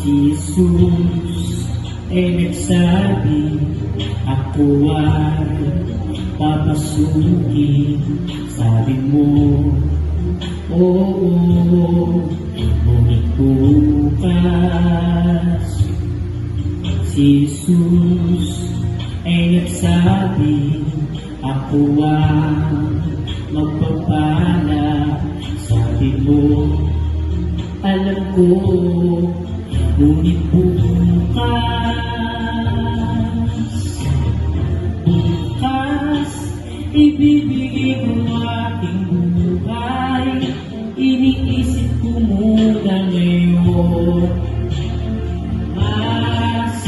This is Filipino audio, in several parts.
Si Jesus ay nagsabi, ako ay papasukin. Sabi mo, oo, ngunit bukas. Si Jesus ay nagsabi, ako ang magpapala. Sabi mo, alam ko, ngunit bukas. Bukas, ibibigay ko aking buhay. Iniisip ko muna. Mas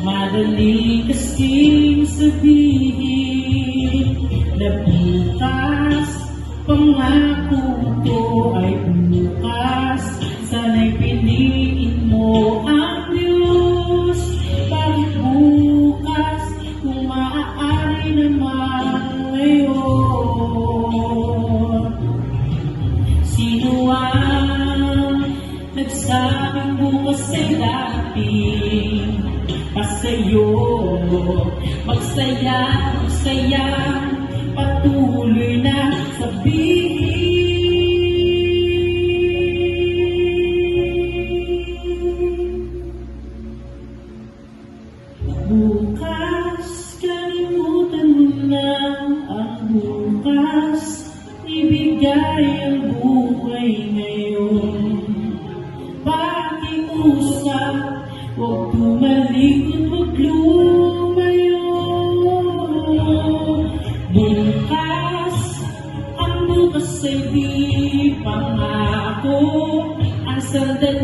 madali kasing sabihin na bukas pangako ko ay bukas naman ngayon Sino ang nagsabing bukas ay dating pasayo Magsaya, magsaya, Ibigay ang buhay ngayon. Pakiusap, huwag tumalikod, huwag lumayo Bukas, ang bukas ay di pangako Ang sandali